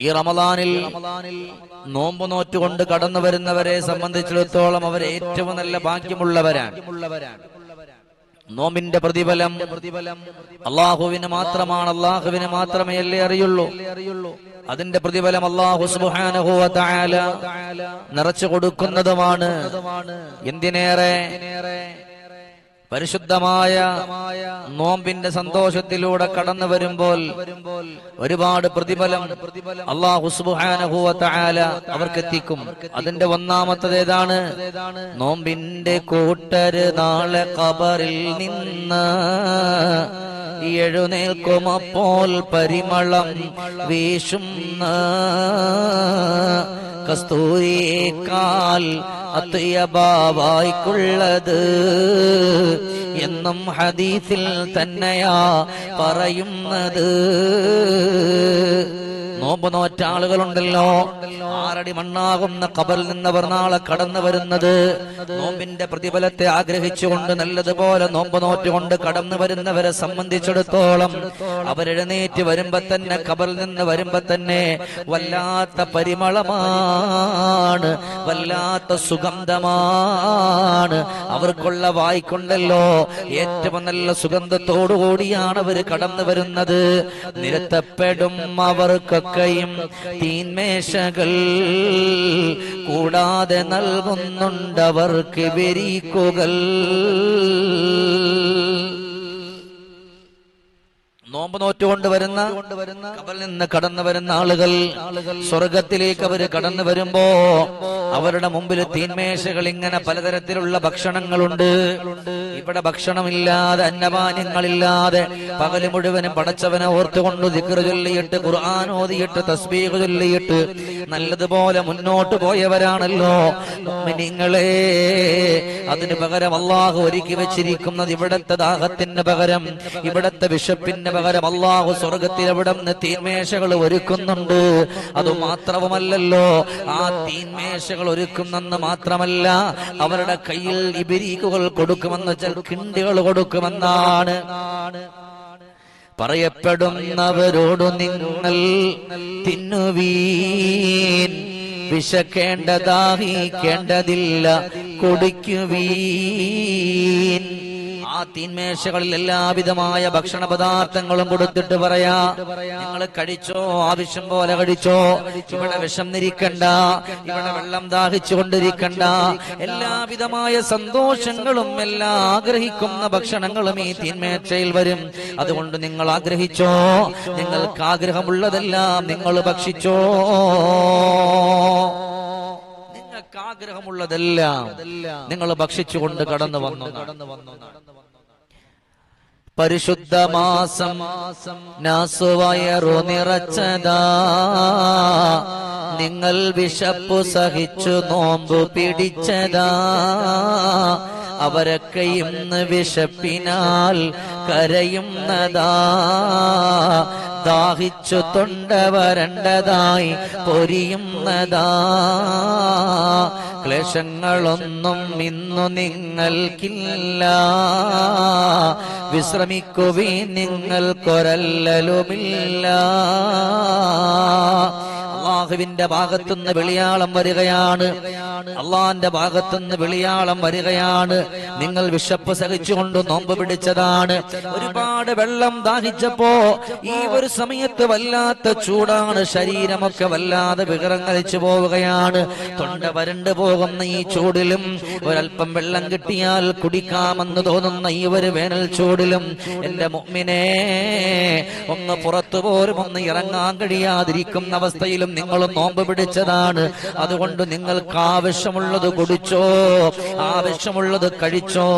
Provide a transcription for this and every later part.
ഈ റമദാനിൽ നോമ്പ് നോറ്റുകൊണ്ട് കടന്നു വരുന്നവരെ സംബന്ധിച്ചിടത്തോളം അവർ ഏറ്റവും നല്ല ഭാഗ്യമുള്ളവരാണ്. നോമ്പിന്റെ പ്രതിഫലം അള്ളാഹുവിന് മാത്രമാണ്. അള്ളാഹുവിന് മാത്രമേ അല്ലേ അറിയുള്ളൂ. അതിന്റെ പ്രതിഫലം അള്ളാഹു തആല നിറച്ചു കൊടുക്കുന്നതുമാണ്. എന്തിനേറെ? പരിശുദ്ധമായ നോമ്പിന്റെ സന്തോഷത്തിലൂടെ കടന്നു വരുമ്പോൾ ഒരുപാട് പ്രതിഫലം അള്ളാഹു അവർക്ക് എത്തിക്കും അതിന്റെ ഒന്നാമത്തത് ഏതാണ്? നോമ്പിന്റെ കൂട്ടര് നാളെ കബറിൽ നിന്ന് എഴുന്നേൽക്കുമപ്പോൾ പരിമളം വീശുന്ന കസ്തൂരിയേക്കാൽ അത്യബാവായിക്കുള്ളത് എന്നും ഹദീസിൽ തന്നെയാ പറയുന്നത്. നോമ്പ് നോറ്റ ആളുകളുണ്ടല്ലോ ആറടി മണ്ണാകുന്ന കബറിൽ നിന്നവർ നാളെ കടന്നു വരുന്നത്. നോമ്പിന്റെ പ്രതിഫലത്തെ ആഗ്രഹിച്ചുകൊണ്ട് നല്ലതുപോലെ നോമ്പ് നോറ്റുകൊണ്ട് കടന്നു വരുന്നവരെ സംബന്ധിച്ചിടത്തോളം അവരെഴുന്നേറ്റ് വരുമ്പോ തന്നെ കബറിൽ നിന്ന് വരുമ്പോ തന്നെ വല്ലാത്ത പരിമളമാണ് വല്ലാത്ത സുഗന്ധമാണ്. അവർക്കുള്ള വായിക്കൊണ്ടല്ലോ. ഏറ്റവും നല്ല സുഗന്ധത്തോടു കൂടിയാണ് അവർ കടന്നു വരുന്നത്. നിരത്തപ്പെടും അവർക്കൊക്കെയും തീന്മേശകൾ കൂടാതെ നൽകുന്നുണ്ടവർക്ക് വെരീക്കുകൾ. നോമ്പ് നോറ്റുകൊണ്ട് വരുന്ന കബറിൽ നിന്ന് കടന്നു വരുന്ന ആളുകൾ സ്വർഗത്തിലേക്ക് അവർ കടന്നു വരുമ്പോ അവരുടെ മുമ്പിൽ തീന്മേശകൾ ഇങ്ങനെ പലതരത്തിലുള്ള ഭക്ഷണങ്ങളുണ്ട്. ഇവിടെ ഭക്ഷണമില്ലാതെ അന്നപാനീയങ്ങളില്ലാതെ പകൽ മുഴുവനും പടച്ചവനെ ഓർത്തുകൊണ്ട് ദിക്ര ചൊല്ലിയിട്ട് ഖുർആൻ ഓതിയിട്ട് തസ്ബീഹ് ചൊല്ലിയിട്ട് നല്ലതുപോലെ മുന്നോട്ട് പോയവരാണല്ലോ. നിങ്ങളെ അതിന് പകരം അള്ളാഹു ഒരുക്കി വെച്ചിരിക്കുന്നത് ഇവിടത്തെ ദാഹത്തിന് പകരം ഇവിടത്തെ വിശപ്പിന് പകരം അള്ളാഹു സ്വർഗത്തിൽ എവിടെ നിന്ന് തീന്മേശകൾ ഒരുക്കുന്നുണ്ട്? അത് മാത്രവുമല്ലല്ലോ. ആ തീന്മേശകൾ ഒരുക്കുന്നെന്ന് മാത്രമല്ല അവരുടെ കയ്യിൽ ഇബിരീക്കുകൾ കൊടുക്കുമെന്ന് വെച്ചാൽ കിണ്ടികൾ കൊടുക്കുമെന്നാണ്. പറയപ്പെടുന്നവരോട് നിങ്ങൾ തിന്നുവീൻ വിശക്കേണ്ടതാഹിക്കേണ്ടതില്ല കുടിക്കുവീൻ. ആ തീന്മേശകളിൽ എല്ലാവിധമായ ഭക്ഷണ പദാർത്ഥങ്ങളും കൊടുത്തിട്ട് പറയാ നിങ്ങൾ കഴിച്ചോ? ആവശ്യം പോലെ കഴിച്ചോ? ഇവിടെ വിഷം നിരിക്കണ്ട ഇവിടെ വെള്ളം ദാഹിച്ചു കൊണ്ടിരിക്കണ്ട എല്ലാവിധമായ സന്തോഷങ്ങളും എല്ലാം ആഗ്രഹിക്കുന്ന ഭക്ഷണങ്ങളും ഈ തീന്മേശയിൽ വരും. അതുകൊണ്ട് നിങ്ങൾ ആഗ്രഹിച്ചോ? നിങ്ങൾക്ക് ആഗ്രഹമുള്ളതെല്ലാം നിങ്ങൾ ഭക്ഷിച്ചോ? നിങ്ങൾക്ക് ആഗ്രഹമുള്ളതെല്ലാം നിങ്ങൾ ഭക്ഷിച്ചുകൊണ്ട് കടന്നു വന്നു കടന്നു വന്നു പരിശുദ്ധ മാസം നാസുവയറു നിറച്ചതാ. നിങ്ങൾ വിശപ്പു സഹിച്ചു നോമ്പു പിടിച്ചതാ. അവരൊക്കെ ഇന്ന് വിശപ്പിനാൽ കരയുന്നതാ. ദാഹിച്ചു തൊണ്ട വരണ്ടതായി പൊരിയുന്നതാ. ക്ലേശങ്ങളൊന്നും ഇന്നു നിങ്ങൾക്കില്ല. വിശ്രമിക്കുവീ നിങ്ങൾക്കൊരല്ലലുമില്ല. അള്ളാഹുവിന്റെ ഭാഗത്തുനിന്ന് വെളിയാളം വരികയാണ്. അള്ളാന്റെ ഭാഗത്തുനിന്ന് വെളിയാളം വരികയാണ്. നിങ്ങൾ വിശപ്പ് സഹിച്ചുകൊണ്ട് നോമ്പ് പിടിച്ചതാണ്. ഒരുപാട് വെള്ളം ദാഹിച്ചപ്പോ ഈ ഒരു സമയത്ത് വല്ലാത്ത ചൂടാണ്. ശരീരമൊക്കെ വല്ലാതെ വികറങ്ങലിച്ചു പോവുകയാണ്. തൊണ്ട വരണ്ടു പോകുന്ന ഈ ചൂടിലും ഒരല്പം വെള്ളം കിട്ടിയാൽ കുടിക്കാമെന്ന് തോന്നുന്ന ഈ ഒരു വേനൽ ചൂടിലും എന്റെ മുമ്മിനെ ഒന്ന് പുറത്തു പോരും ഒന്ന് ഇറങ്ങാൻ കഴിയാതിരിക്കുന്ന അവസ്ഥയിലും നിങ്ങൾ നോമ്പ് പിടിച്ചതാണ്. അതുകൊണ്ട് നിങ്ങൾക്ക് ആവശ്യമുള്ളത് കുടിച്ചോ? ആവശ്യമുള്ളത് കഴിച്ചോ?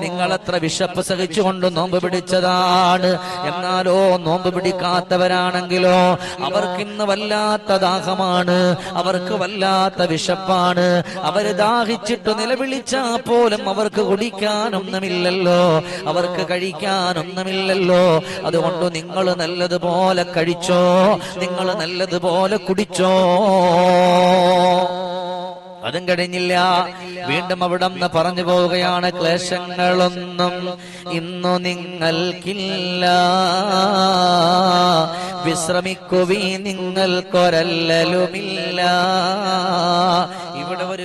നിങ്ങൾ എത്ര വിശപ്പ് സഹിച്ചുകൊണ്ട് നോമ്പ് പിടിച്ചതാണ്. എന്നാലോ നോമ്പ് പിടിക്കാത്തവരാണെങ്കിലോ അവർക്ക് ഇന്ന് വല്ലാത്ത ദാഹമാണ്. അവർക്ക് വല്ലാത്ത വിശപ്പാണ്. അവർ ദാഹിച്ചിട്ട് നിലവിളിച്ചാ പോലും അവർക്ക് കുടിക്കാനൊന്നുമില്ലല്ലോ. അവർക്ക് കഴിക്കാനൊന്നുമില്ലല്ലോ. അതുകൊണ്ട് നിങ്ങൾ നല്ലതുപോലെ കഴിച്ചോ? നിങ്ങൾ നല്ലതുപോലെ കുടിച്ചോ? അതും കഴിഞ്ഞില്ല. വീണ്ടും അവിടെ നിന്ന് പറഞ്ഞു പോവുകയാണ് ക്ലേശങ്ങളൊന്നും ഇന്നു നിങ്ങൾക്കില്ല. വിശ്രമിക്കുവീ നിങ്ങൾക്കൊരല്ലലുമില്ല.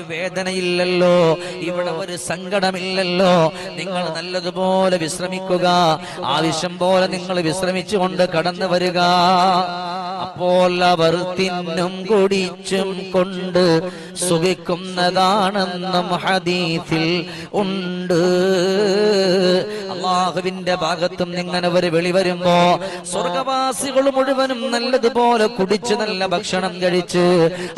ഒരു വേദനയില്ലല്ലോ. ഇവിടെ ഒരു സങ്കടമില്ലല്ലോ. നിങ്ങൾ നല്ലതുപോലെ വിശ്രമിക്കുക. ആവശ്യം പോലെ നിങ്ങൾ വിശ്രമിച്ചുകൊണ്ട് കടന്നു വരിക. അപ്പോൾ അവർ തിന്നും കുടിച്ചും കൊണ്ട് സുഖിക്കുന്നതാണെന്നും ഹദീസിൽ ഉണ്ട്. അള്ളാഹുവിന്റെ ഭാഗത്തും ഇങ്ങനെ ഒരു വെളി വരുമ്പോ സ്വർഗവാസികൾ മുഴുവനും നല്ലതുപോലെ കുടിച്ച് നല്ല ഭക്ഷണം കഴിച്ച്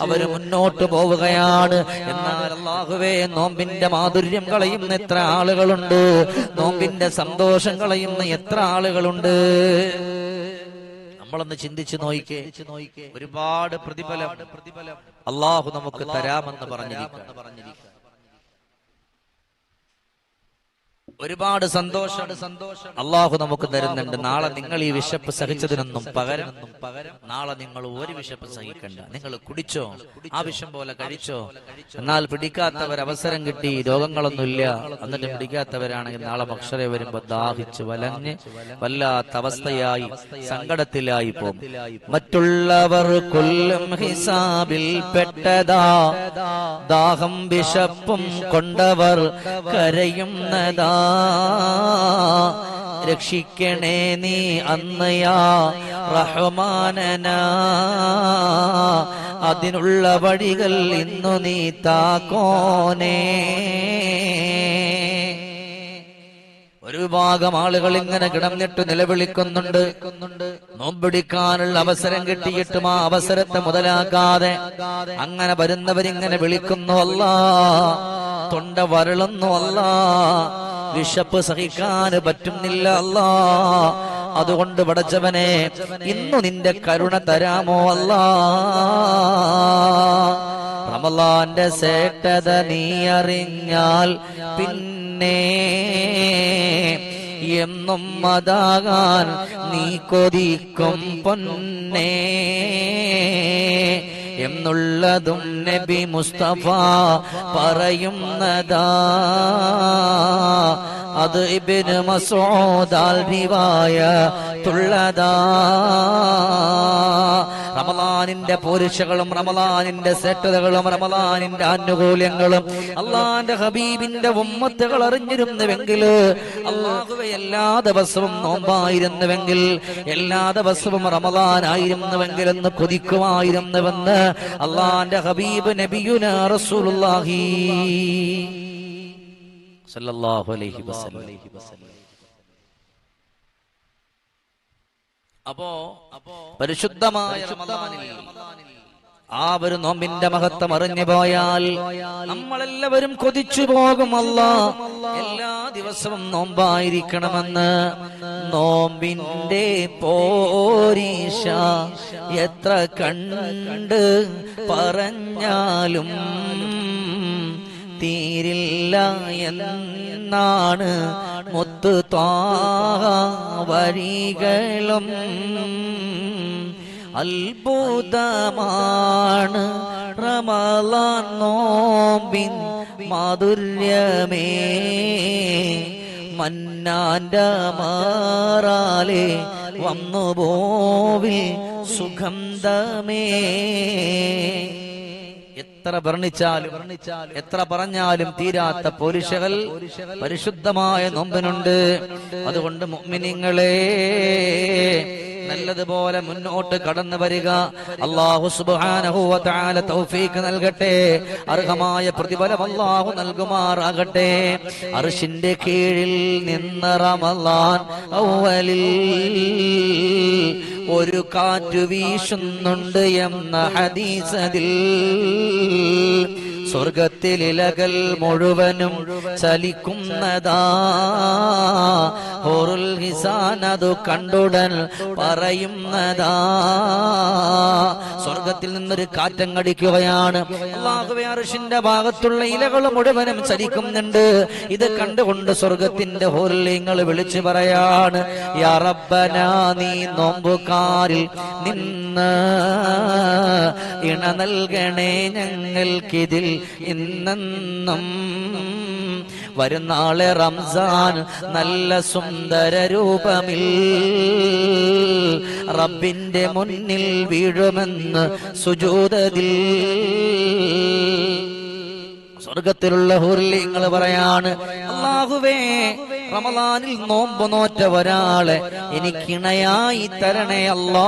അവർ മുന്നോട്ട് പോവുകയാണ്. എന്നാൽ അള്ളാഹുവേ നോമ്പിന്റെ മാധുര്യം കളയുന്ന എത്ര ആളുകളുണ്ട്? നോമ്പിന്റെ സന്തോഷം കളയുന്ന എത്ര ആളുകളുണ്ട്? നമ്മളൊന്ന് ചിന്തിച്ചു നോയിക്കേ ഒരുപാട് പ്രതിഫലം പ്രതിഫലം അള്ളാഹു നമുക്ക് തരാമെന്ന് പറഞ്ഞിരിക്കുന്നു ഒരുപാട് സന്തോഷം അള്ളാഹു നമുക്ക് തരുന്നുണ്ട്. നാളെ നിങ്ങൾ ഈ വിശപ്പ് സഹിച്ചതിനൊന്നും പകരം നാളെ നിങ്ങൾ ഒരു വിശപ്പ് സഹിക്കണ്ട. നിങ്ങൾ കുടിച്ചോ ആ വിഷം പോലെ കഴിച്ചോ. എന്നാൽ പിടിക്കാത്തവർ അവസരം കിട്ടി രോഗങ്ങളൊന്നുമില്ല എന്നിട്ട് പിടിക്കാത്തവരാണെങ്കിൽ നാളെ ഭക്ഷണം വരുമ്പോ ദാഹിച്ച് വലഞ്ഞ് വല്ലാത്ത അവസ്ഥയായി സങ്കടത്തിലായി പോകും. മറ്റുള്ളവർ കൊല്ലും ഹിസാബിൽ പെട്ടതാ. ദാഹം വിശപ്പും കൊണ്ടവർ കരയുന്നതാ. രക്ഷിക്കണേ നീ അന്നയാ റഹ്മാനന. അതിനുള്ള വഴികൾ ഇന്നു നീ താക്കോനേ. ഒരു ഭാഗം ആളുകൾ ഇങ്ങനെ കിടന്നിട്ട് നിലവിളിക്കുന്നുണ്ട്. നോമ്പിടിക്കാനുള്ള അവസരം കിട്ടിയിട്ടും ആ അവസരത്തെ മുതലാക്കാതെ അങ്ങനെ വരുന്നവരിങ്ങനെ വിളിക്കുന്നു അല്ല തൊണ്ട വരളുന്നു വിശപ്പ് സഹിക്കാൻ പറ്റുന്നില്ല അല്ല. അതുകൊണ്ട് പടച്ചവനെ ഇന്നു നിന്റെ കരുണ തരാമോ അല്ല? റമലാന്റെ സേട്ടത നീ അറിഞ്ഞാൽ പിന്നെ എന്നും അതാകാൻ നീ കൊതിക്കും പൊന്നേ. എന്നുള്ളതും നബി മുസ്തഫ പറയുന്നതാ. അത് ഇബിന് മസോദാൽ റിവായ തുള്ളതാ റമലാനിന്റെ പോരിശകളും റമലാനിന്റെ സെറ്റതകളും റമലാനിന്റെ ആനുകൂല്യങ്ങളും അള്ളാന്റെ ഹബീബിന്റെ ഉമ്മത്തുകൾ അറിഞ്ഞിരുന്നുവെങ്കിൽ അള്ളാഹുവെ എല്ലാ ദിവസവും നോമ്പായിരുന്നുവെങ്കിൽ എല്ലാ ദിവസവും റമലാനായിരുന്നുവെങ്കിൽ എന്ന് കൊതിക്കുമായിരുന്നുവെന്ന് അള്ളാന്റെ ഹബീബ് നബിയുന റസൂലുള്ളാഹി സല്ലല്ലാഹു അലൈഹി വസല്ലം. അപ്പോ പരിശുദ്ധമായ ആ ഒരു നോമ്പിന്റെ മഹത്വം അറിഞ്ഞു പോയാൽ നമ്മളെല്ലാവരും കൊതിച്ചു പോകുമല്ല എല്ലാ ദിവസവും നോമ്പായിരിക്കണമെന്ന്. നോമ്പിന്റെ പോരീഷ എത്ര കണ്ട് പറഞ്ഞാലും തീരില്ല എന്നാണ് മുത്തു ത്വാഹ വരികളും അത്ഭുതമാണ് റമലാൻ നോമ്പിൻ മാധുര്യമേ. മന്നാന്റെ മാറാലെ വന്നു പോവിൽ സുഗന്ധമേ. എത്ര വർണിച്ചാലും എത്ര പറഞ്ഞാലും തീരാത്ത പോലീഷകൾ പരിശുദ്ധമായ നൊമ്പനുണ്ട്. അതുകൊണ്ട് മുഅ്മിനീങ്ങളെ നല്ലതുപോലെ മുന്നോട്ട് കടന്നു വരിക. അള്ളാഹു തആല തൗഫീഖ് നൽകട്ടെ. അർഹമായ പ്രതിഫലം അള്ളാഹു നൽകുമാറാകട്ടെ. അർഷിന്റെ കീഴിൽ നിന്നറമല്ലാൻ ഔവലിൽ ഒരു കാറ്റു വീശുന്നുണ്ട് എന്ന ഹദീസതിൽ സ്വർഗത്തിലിലകൾ മുഴുവനും ചലിക്കുന്നതാ. കണ്ടുടൻ പറയുന്നതാ. സ്വർഗത്തിൽ നിന്നൊരു കാറ്റങ്ങടിക്കുകയാണ്. അള്ളാഹുവേ അർഷിന്റെ ഭാഗത്തുള്ള ഇലകൾ മുഴുവനും ചലിക്കുന്നുണ്ട്. ഇത് കണ്ടുകൊണ്ട് സ്വർഗത്തിന്റെ ഹോറിലിങ്ങൾ വിളിച്ചു പറയാണ് യാ റബ്ബനാ നീ നോമ്പുകാരിൽ നിന്ന് ഇണ നൽകണേ ഞങ്ങൾക്കിതിൽ ഇന്നെന്നും വരുന്നാളെ റംസാൻ നല്ല സുന്ദര രൂപമിൽ റബ്ബിന്റെ മുന്നിൽ വീഴുമെന്ന് സുജൂതതിൽ സ്വർഗത്തിലുള്ള ഹുർലിങ്ങൾ പറയാണ് അള്ളാഹുവേ റമദാനിൽ നോമ്പ് നോറ്റ ഒരാളെ എനിക്കിണയായി തരണേ അല്ലാ.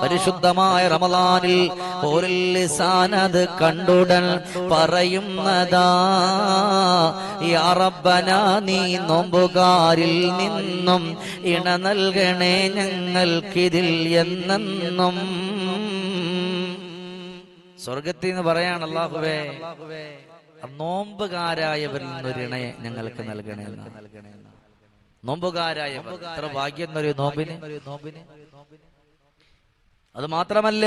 പരിശുദ്ധമായ റമദാനിൽ ഹുർലിസാനത് കണ്ടുടൻ പറയുന്നതാ യാ റബ്ബനാ നീ നോമ്പുകാരിൽ നിന്നും ഇണ നൽകണേ ഞങ്ങൾക്കിതിൽ എന്നെന്നും. സ്വർഗത്തിൽ നിന്ന് പറയാണ് അള്ളാഹുവേ നോമ്പുകാരായവരിൽ നിന്നൊരു ഇണയെ ഞങ്ങൾക്ക് നൽകണേ നോമ്പുകാരായ എത്ര ഭാഗ്യം എന്നൊരു നോമ്പിന്. അത് മാത്രമല്ല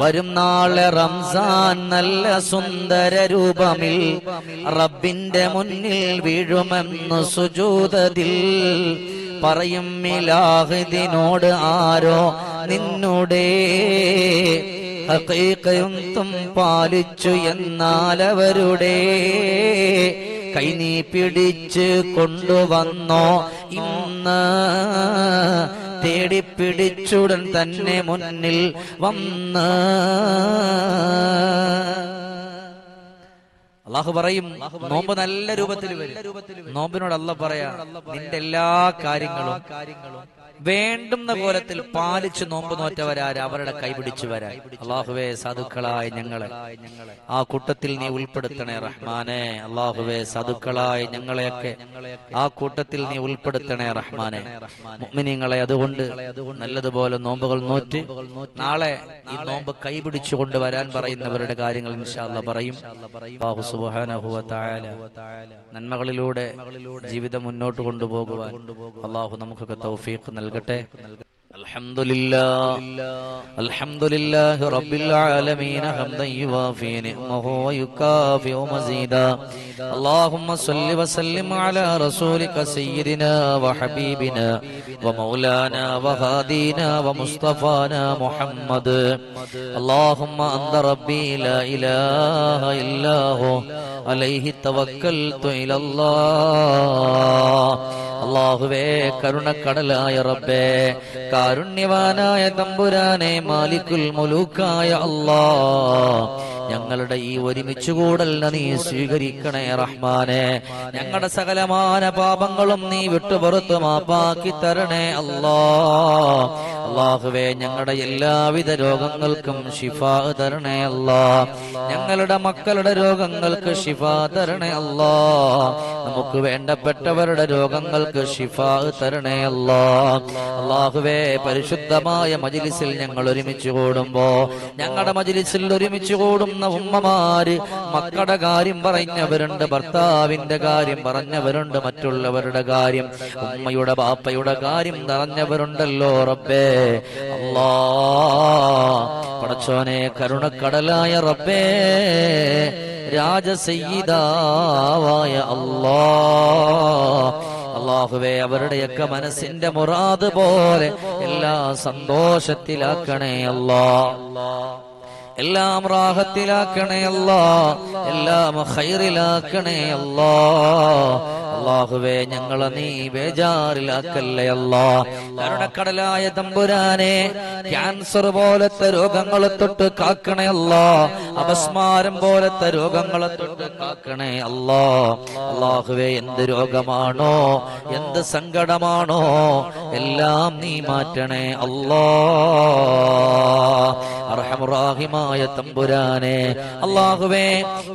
വരും നാളെ റംസാൻ നല്ല സുന്ദര രൂപമിൽ റബ്ബിന്റെ മുന്നിൽ വീഴുമെന്ന് സുജൂതതിൽ പറയും മിലാഹിദിനോട് ആരോ നിന്നുടേ. തും പാലിച്ചു എന്നാലവരുടെ കൈ നീ പിടിച്ച് കൊണ്ടുവന്നോ. ഇന്ന് തേടിപ്പിടിച്ചുടൻ തന്നെ മുന്നിൽ വന്ന്. അള്ളാഹു പറയും നോമ്പ് നല്ല രൂപത്തിൽ വരും. നോമ്പിനോട് അല്ല പറയാ നിന്റെ എല്ലാ കാര്യങ്ങളും വേണ്ടുന്ന കോലത്തിൽ പാലിച്ച് നോമ്പ് നോറ്റവരാ അവരുടെ കൈപിടിച്ചു വരാൻ. അള്ളാഹുവേ സാധുക്കളായ ഞങ്ങളെ. ആ കൂട്ടത്തിൽ നീ ഉൾപ്പെടുത്തണേ റഹ്മാനെ. അള്ളാഹുവേ സാധുക്കളായ ഞങ്ങളെയൊക്കെ ആ കൂട്ടത്തിൽ നീ ഉൾപ്പെടുത്തണേ റഹ്മാനെ. മിനിങ്ങളെ അതുകൊണ്ട് നല്ലതുപോലെ നോമ്പുകൾ നോറ്റ് നാളെ ഈ നോമ്പ് കൈപിടിച്ചു കൊണ്ട് വരാൻ പറയുന്നവരുടെ കാര്യങ്ങൾ ഇൻഷാല്ല പറയും. നന്മകളിലൂടെ ജീവിതം മുന്നോട്ട് കൊണ്ടുപോകുവാൻ അള്ളാഹു നമുക്കൊക്കെ തൗഫീഖ് നൽകട്ടെ الحمد لله الحمد لله رب العالمين حمدا يوافي نعمه ويكافئ مزيدا اللهم صل وسلم على رسولك سيدنا وحبيبنا ومولانا وهادينا ومصطفانا محمد اللهم أنت ربي لا إله إلا هو عليه توكلت إلى الله അള്ളാഹുവേ കരുണക്കടലായ റബ്ബേ കാരുണ്യവാനായ തമ്പുരാനെ മാലിക്കുൽ മുലൂക്കായ അള്ളാ ഞങ്ങളുടെ ഈ ഒരുമിച്ച് കൂടൽ നീ സ്വീകരിക്കണേ റഹ്മാനെ. ഞങ്ങളുടെ സകലമാന പാപങ്ങളും നീ വിട്ടുപുറത്ത് മാപ്പാക്കി തരണേ അല്ലാ. അള്ളാഹുവേ ഞങ്ങളുടെ എല്ലാവിധ രോഗങ്ങൾക്കും ഷിഫ തരണേ അല്ലാ. ഞങ്ങളുടെ മക്കളുടെ രോഗങ്ങൾക്ക് ഷിഫ തരണേ അല്ലാ. നമുക്ക് വേണ്ടപ്പെട്ടവരുടെ രോഗങ്ങൾക്ക് ഷിഫ തരണേ അല്ലാ. അള്ളാഹുവേ പരിശുദ്ധമായ മജിലിസിൽ ഞങ്ങൾ ഒരുമിച്ച് കൂടുമ്പോ ഞങ്ങളുടെ മജിലിസിൽ ഒരുമിച്ച് കൂടുന്ന ഉമ്മമാര് മക്കളുടെ കാര്യം പറഞ്ഞവരുണ്ട് ഭർത്താവിന്റെ കാര്യം പറഞ്ഞവരുണ്ട് മറ്റുള്ളവരുടെ കാര്യം ഉമ്മയുടെ ബാപ്പയുടെ കാര്യം നിറഞ്ഞവരുണ്ടല്ലോ റബ്ബേ. പടച്ചോനെ കരുണക്കടലായ റബ്ബേ രാജസയ്യിതാവായ അല്ലാ അള്ളാഹുവേ അവരുടെയൊക്കെ മനസ്സിന്റെ മുറാദ് പോലെ എല്ലാ സന്തോഷത്തിലാക്കണേ അല്ലാ എല്ലാം റാഹത്തിലാക്കണേ അല്ലാ എല്ലാം ഹൈറിലാക്കണേ അല്ലാ അള്ളാഹുവേ ഞങ്ങളെ നീ ബേജാറിലാക്കല്ലേ അല്ലാ. കരുണക്കടലായ തമ്പുരാനെ ക്യാൻസർ പോലത്തെ രോഗങ്ങളെ തൊട്ട് കാക്കണേ അല്ലാ. അപസ്മാരം പോലത്തെ രോഗങ്ങളെ തൊട്ട് കാക്കണേ അല്ലാ. അള്ളാഹുവേ എന്ത് രോഗമാണോ എന്ത് സങ്കടമാണോ എല്ലാം നീ മാറ്റണേ അല്ലാ. അർഹമുറാഹിമായ തമ്പുരാനെ അള്ളാഹുവേ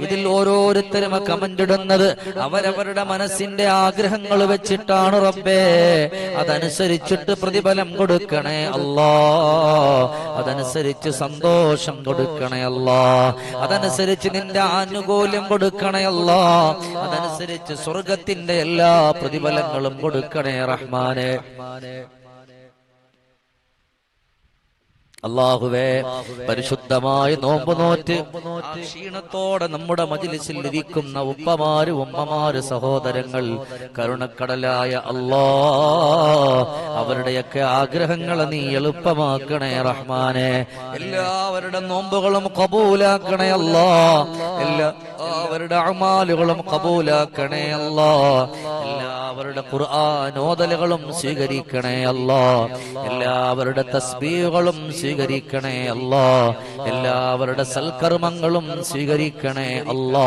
ഇതിൽ ഓരോരുത്തരും കമന്റ് ഇടുന്നത് അവരവരുടെ മനസ്സിന്റെ ആഗ്രഹങ്ങൾ വെച്ചിട്ടാണ് റബ്ബേ. അതനുസരിച്ചിട്ട് പ്രതിഫലം കൊടുക്കണേ അല്ലാ. അതനുസരിച്ച് സന്തോഷം കൊടുക്കണേ അല്ലാ. അതനുസരിച്ച് നിന്റെ ആനുകൂല്യം കൊടുക്കണേ അല്ലാ. അതനുസരിച്ച് സ്വർഗത്തിന്റെ എല്ലാ പ്രതിഫലങ്ങളും കൊടുക്കണേ റഹ്മാനെ. അള്ളാഹുവേ പരിശുദ്ധമായി നോമ്പ് നോറ്റ് ക്ഷീണത്തോടെ നമ്മുടെ മജിലിസിൽ ഇരിക്കുന്ന ഉപ്പമാര് ഉമ്മമാര് സഹോദരങ്ങൾ കരുണക്കടലായ അള്ളാ അവരുടെയൊക്കെ ആഗ്രഹങ്ങളെ നീ എളുപ്പമാക്കണേ റഹ്മാനെ. എല്ലാവരുടെ നോമ്പുകളും കബൂലാക്കണേ അല്ലാ. എല്ലാവരുടെ അമാലുകളും കബൂലാക്കണേ അല്ല. എല്ലാവരുടെ ഖുർആാനോദലുകളും സ്വീകരിക്കണേ അല്ല. എല്ലാവരുടെ തസ്ബീഹുകളും സ്വീകരിക്കണേ അല്ല. എല്ലാവരുടെ സൽക്കർമ്മങ്ങളും സ്വീകരിക്കണേ അല്ല.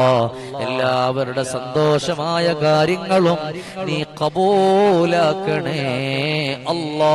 എല്ലാവരുടെ സന്തോഷമായ കാര്യങ്ങളും നീ കബൂലാക്കണേ അല്ലാ.